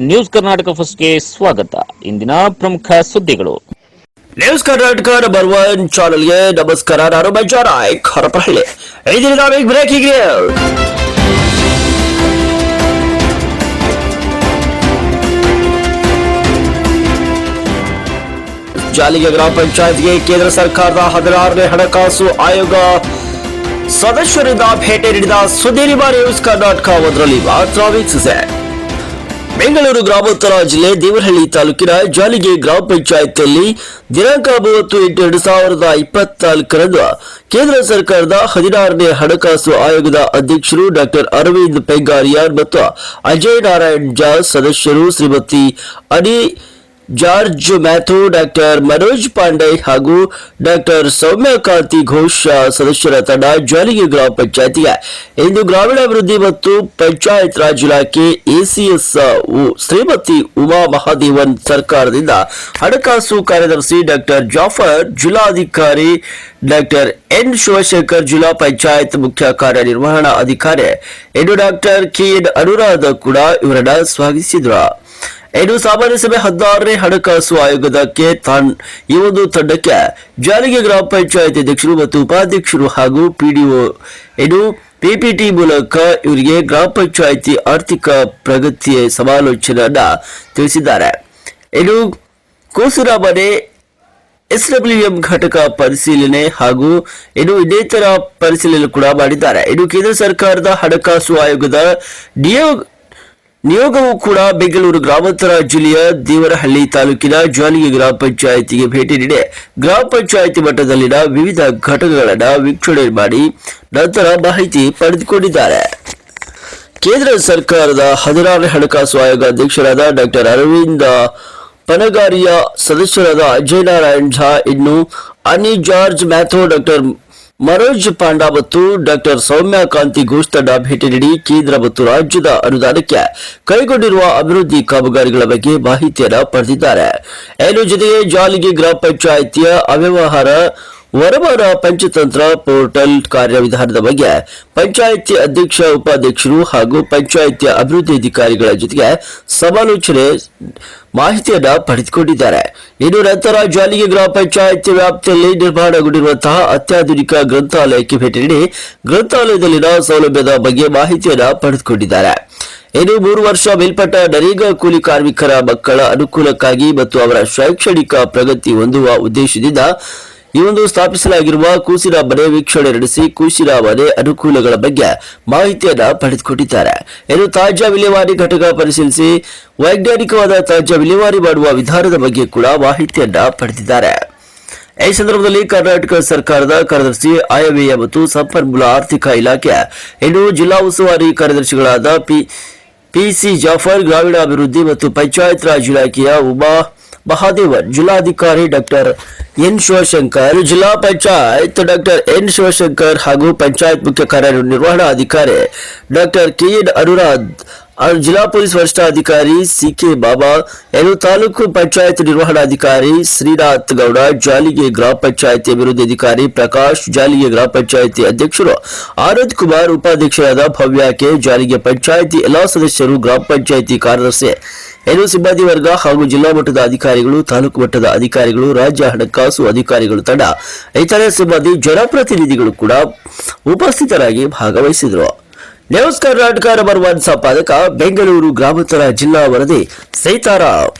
News Karnataka ಫಸ್ಟ್ಗೆ ಸ್ವಾಗತ ಇಂದಿನ ಪ್ರಮುಖ ಸುದ್ದಿಗಳು ನ್ಯೂಸ್ ಕರ್ನಾಟಕ ನಂಬರ್ ಒನ್ ಚಾನಲ್ಗೆ ನಮಸ್ಕಾರ ನಾನು ಮಂಜಾರಾಯ್ ಹರಪಹಳ್ಳಿ ಈ ದಿನದ ಬಿಗ್ ಬ್ರೇಕಿಂಗ್ ಜಾಲಿಗೆ ಗ್ರಾಮ ಪಂಚಾಯತ್ಗೆ ಕೇಂದ್ರ ಸರ್ಕಾರದ ಹದಿನಾರನೇ ಹಣಕಾಸು ಆಯೋಗ ಸದಸ್ಯರಿಂದ ಭೇಟಿ ನೀಡಿದ ಸುದ್ದಿರಿಮ ನ್ಯೂಸ್ ಕರ್ನಾಟಕ ಒಂದರಲ್ಲಿ ಮಾತ್ರ ವೀಕ್ಷಿಸಿದೆ ಬೆಂಗಳೂರು ಗ್ರಾಮಾಂತರ ಜಿಲ್ಲೆ ದೇವರಹಳ್ಳಿ ತಾಲೂಕಿನ ಜಾಲಿಗೆ ಗ್ರಾಮ ಪಂಚಾಯತ್ನಲ್ಲಿ ದಿನಾಂಕ ಮೂವತ್ತು ಎಂಟು ಎರಡು ಸಾವಿರದ ಇಪ್ಪತ್ನಾಲ್ಕರಂದು ಕೇಂದ್ರ ಸರ್ಕಾರದ ಹದಿನಾರನೇ ಹಣಕಾಸು ಆಯೋಗದ ಅಧ್ಯಕ್ಷರು ಡಾಕ್ಟರ್ ಅರವಿಂದ್ ಪೆಂಗಾರಿಯಾರ್ ಮತ್ತು ಅಜಯ್ ನಾರಾಯಣ್ ಜಾ ಸದಸ್ಯರು ಶ್ರೀಮತಿ ಅನಿ ಜಾರ್ಜ್ ಮ್ಯಾಥು ಡಾಕ್ಟರ್ ಮನೋಜ್ ಪಾಂಡೆ ಹಾಗೂ ಡಾಕ್ಟರ್ ಸೌಮ್ಯಕಾಂತಿ ಘೋಷ್ ಸದಸ್ಯರ ತಂಡ ಜಾಲಿಗೆ ಗ್ರಾಮ ಪಂಚಾಯತಿಗೆ. ಇಂದು ಗ್ರಾಮೀಣಾಭಿವೃದ್ಧಿ ಮತ್ತು ಪಂಚಾಯತ್ ರಾಜ್ ಇಲಾಖೆ ಎಸಿಎಸ್ ಶ್ರೀಮತಿ ಉಮಾ ಮಹಾದೇವನ್ ಸರ್ಕಾರದಿಂದ ಹಣಕಾಸು ಕಾರ್ಯದರ್ಶಿ ಡಾಕ್ಟರ್ ಜಾಫರ್, ಜಿಲ್ಲಾಧಿಕಾರಿ ಡಾಕ್ಟರ್ ಎನ್ ಶಿವಶಂಕರ್, ಜಿಲ್ಲಾ ಪಂಚಾಯತ್ ಮುಖ್ಯ ಕಾರ್ಯನಿರ್ವಹಣಾ ಅಧಿಕಾರಿ ಇನ್ನು ಡಾಕ್ಟರ್ ಕೆ ಅನುರಾಧ ಕೂಡ ಇವರನ್ನ ಸ್ವಾಗತಿಸಿದ್ರು. ಇನ್ನು ಸಾಮಾನ್ಯ ಸಭೆ ಹದಿನಾರನೇ ಹಣಕಾಸು ಕೆ ತಾನ್ ಈ ಒಂದು ತಂಡಕ್ಕೆ ಜಾರಿಗೆ ಗ್ರಾಮ ಪಂಚಾಯತ್ ಅಧ್ಯಕ್ಷರು ಮತ್ತು ಉಪಾಧ್ಯಕ್ಷರು ಹಾಗೂ ಪಿಡಿಒ. ಇನ್ನು ಪಿಪಿಟಿ ಮೂಲಕ ಇವರಿಗೆ ಗ್ರಾಮ ಪಂಚಾಯಿತಿ ಆರ್ಥಿಕ ಪ್ರಗತಿಯ ಸಮಾಲೋಚನೆಯನ್ನ ತಿಳಿಸಿದ್ದಾರೆ. ಇನ್ನು ಕೋಸುರ ಮನೆ ಎಸ್ಡಬ್ಲ್ಯೂಎಂ ಘಟಕ ಪರಿಶೀಲನೆ ಹಾಗೂ ಇನ್ನು ಇನ್ನಿತರ ಪರಿಶೀಲನೆ ಕೂಡ ಮಾಡಿದ್ದಾರೆ. ಇನ್ನು ಕೇಂದ್ರ ಸರ್ಕಾರದ ಹಣಕಾಸು ಆಯೋಗದ ನಿಯೋಗ ನಿಯೋಗವು ಕೂಡ ಬೆಂಗಳೂರು ಗ್ರಾಮಾಂತರ ಜಿಲ್ಲೆಯ ದೇವರಹಳ್ಳಿ ತಾಲೂಕಿನ ಜಾಲಿಗೆ ಗ್ರಾಮ ಪಂಚಾಯಿತಿಗೆ ಭೇಟಿ ನೀಡಿ ಗ್ರಾಮ ಪಂಚಾಯಿತಿ ಮಟ್ಟದಲ್ಲಿನ ವಿವಿಧ ಘಟಕಗಳನ್ನು ವೀಕ್ಷಣೆ ಮಾಡಿ ನಂತರ ಮಾಹಿತಿ ಪಡೆದುಕೊಂಡಿದ್ದಾರೆ. ಕೇಂದ್ರ ಸರ್ಕಾರದ ಹದಿನಾರು ಹಣಕಾಸು ಆಯೋಗ ಅಧ್ಯಕ್ಷರಾದ ಡಾಕ್ಟರ್ ಅರವಿಂದ ಪನಗಾರಿಯ, ಸದಸ್ಯರಾದ ಅಜಯ್ ನಾರಾಯಣ್ ಝಾ ಇನ್ನು ಅನಿ ಜಾರ್ಜ್ ಮ್ಯಾಥೋ ಡಾಕ್ಟರ್ ಮನೋಜ್ ಪಾಂಡಾ ಮತ್ತು ಡಾಕ್ಟರ್ ಸೌಮ್ಯ ಕಾಂತಿ ಘೋಷ್ ತಂಡ ಭೇಟಿ ನೀಡಿ ಕೇಂದ್ರ ಮತ್ತು ರಾಜ್ಯದ ಅನುದಾನಕ್ಕೆ ಕೈಗೊಂಡಿರುವ ಅಭಿವೃದ್ಧಿ ಕಾಮಗಾರಿಗಳ ಬಗ್ಗೆ ಮಾಹಿತಿಯನ್ನು ಪಡೆದಿದ್ದಾರೆ. ಏನು ಜೊತೆಗೆ ಜಾಲಿಗೆ ಗ್ರಾಮ ಪಂಚಾಯಿತಿಯ ಅವ್ಯವಹಾರ ವರಮಾನ ಪಂಚತಂತ್ರ ಪೋರ್ಟಲ್ ಕಾರ್ಯವಿಧಾನದ ಬಗ್ಗೆ ಪಂಚಾಯಿತಿ ಅಧ್ಯಕ್ಷ, ಉಪಾಧ್ಯಕ್ಷರು ಹಾಗೂ ಪಂಚಾಯಿತಿ ಅಭಿವೃದ್ಧಿ ಅಧಿಕಾರಿಗಳ ಜೊತೆಗೆ ಸಮಾಲೋಚನೆ ಮಾಹಿತಿಯನ್ನು ಪಡೆದುಕೊಂಡಿದ್ದಾರೆ. ಇನ್ನು ನಂತರ ಜಾಲಿಗೆ ಗ್ರಾಮ ಪಂಚಾಯಿತಿ ವ್ಯಾಪ್ತಿಯಲ್ಲಿ ನಿರ್ಮಾಣಗೊಂಡಿರುವಂತಹ ಅತ್ಯಾಧುನಿಕ ಗ್ರಂಥಾಲಯಕ್ಕೆ ಭೇಟಿ ನೀಡಿ ಗ್ರಂಥಾಲಯದಲ್ಲಿನ ಸೌಲಭ್ಯದ ಬಗ್ಗೆ ಮಾಹಿತಿಯನ್ನು ಪಡೆದುಕೊಂಡಿದ್ದಾರೆ. ಇನ್ನು ಮೂರು ವರ್ಷ ಮೇಲ್ಪಟ್ಟ ನರೇಗಾ ಕೂಲಿ ಕಾರ್ಮಿಕರ ಮಕ್ಕಳ ಅನುಕೂಲಕ್ಕಾಗಿ ಮತ್ತು ಅವರ ಶೈಕ್ಷಣಿಕ ಪ್ರಗತಿ ಹೊಂದುವ ಉದ್ದೇಶದಿಂದ ಒಂದು ಸ್ಥಾಪಿಸಲಾಗಿರುವ ಕೂಸಿನ ಮನೆ ವೀಕ್ಷಣೆ ನಡೆಸಿ ಕೂಸಿನ ಮನೆ ಅನುಕೂಲಗಳ ಬಗ್ಗೆ ಮಾಹಿತಿಯನ್ನ ಪಡೆದುಕೊಂಡಿದ್ದಾರೆ. ಇದು ತಾಜಾ ವಿಲೇವಾರಿ ಘಟಕ ಪರಿಶೀಲಿಸಿ ವೈಜ್ಞಾನಿಕವಾದ ತಾಜಾ ವಿಲೇವಾರಿ ಮಾಡುವ ವಿಧಾನದ ಬಗ್ಗೆ ಕೂಡ ಮಾಹಿತಿಯನ್ನ ಪಡೆದಿದ್ದಾರೆ. ಈ ಸಂದರ್ಭದಲ್ಲಿ ಕರ್ನಾಟಕ ಸರ್ಕಾರದ ಕಾರ್ಯದರ್ಶಿ ಆಯವ್ಯಯ ಮತ್ತು ಸಂಪನ್ಮೂಲ ಆರ್ಥಿಕ ಇಲಾಖೆ ಇನ್ನು ಜಿಲ್ಲಾ ಉಸ್ತುವಾರಿ ಕಾರ್ಯದರ್ಶಿಗಳಾದ ಪಿ ಪಿಸಿ ಜಾಫರ್, ಗ್ರಾಮೀಣಾಭಿವೃದ್ಧಿ ಮತ್ತು ಪಂಚಾಯತ್ ರಾಜ್ ಇಲಾಖೆಯ ಉಮಾ ಮಹಾದೇವನ್ ಜಿಲ್ಲಾಧಿಕಾರಿ ಡಾಕ್ಟರ್ ಎನ್ ಶಿವಶಂಕರ್ ಜಿಲ್ಲಾ ಪಂಚಾಯತ್ ಡಾಕ್ಟರ್ ಎನ್ ಶಿವಶಂಕರ್ ಹಾಗೂ ಪಂಚಾಯತ್ ಮುಖ್ಯ ಕಾರ್ಯನಿರ್ವಹಣಾ ಅಧಿಕಾರಿ ಡಾಕ್ಟರ್ ಕೆ ಎನ್ ಅನುರಾಧ್ ಆ ಜಿಲ್ಲಾ ಪೊಲೀಸ್ ವರಿಷ್ಠಾಧಿಕಾರಿ ಸಿಕೆ ಬಾಬಾ ಏನು ತಾಲೂಕು ಪಂಚಾಯತ್ ನಿರ್ವಹಣಾಧಿಕಾರಿ ಶ್ರೀನಾಥ್ ಗೌಡ ಜಾಲಿಗೆ ಗ್ರಾಮ ಪಂಚಾಯತಿ ಅಭಿವೃದ್ಧಿ ಅಧಿಕಾರಿ ಪ್ರಕಾಶ್ ಜಾಲಿಗೆ ಗ್ರಾಮ ಪಂಚಾಯತಿ ಅಧ್ಯಕ್ಷರು ಆನಂದ್ ಕುಮಾರ್ ಉಪಾಧ್ಯಕ್ಷರಾದ ಭವ್ಯ ಕೆ ಜಾಲಿಗೆ ಪಂಚಾಯತಿ ಎಲ್ಲಾ ಸದಸ್ಯರು ಗ್ರಾಮ ಪಂಚಾಯತಿ ಕಾರ್ಯದರ್ಶಿ ಏನು ಸಿಬ್ಬಂದಿ ವರ್ಗ ಹಾಗೂ ಜಿಲ್ಲಾ ಮಟ್ಟದ ಅಧಿಕಾರಿಗಳು, ತಾಲೂಕು ಮಟ್ಟದ ಅಧಿಕಾರಿಗಳು, ರಾಜ್ಯ ಹಣಕಾಸು ಅಧಿಕಾರಿಗಳು ತಂಡ, ಇತರೆ ಸಿಬ್ಬಂದಿ ಜನಪ್ರತಿನಿಧಿಗಳು ಕೂಡ ಉಪಸ್ಥಿತರಾಗಿ ಭಾಗವಹಿಸಿದರು. ನ್ಯೂಸ್ ಕರ್ನಾಟಕ ನಂಬರ್ ಒನ್ ಸಂಪಾದಕ, ಬೆಂಗಳೂರು ಗ್ರಾಮಾಂತರ ಜಿಲ್ಲಾ ವರದಿ ಸೀತಾರಾಮ್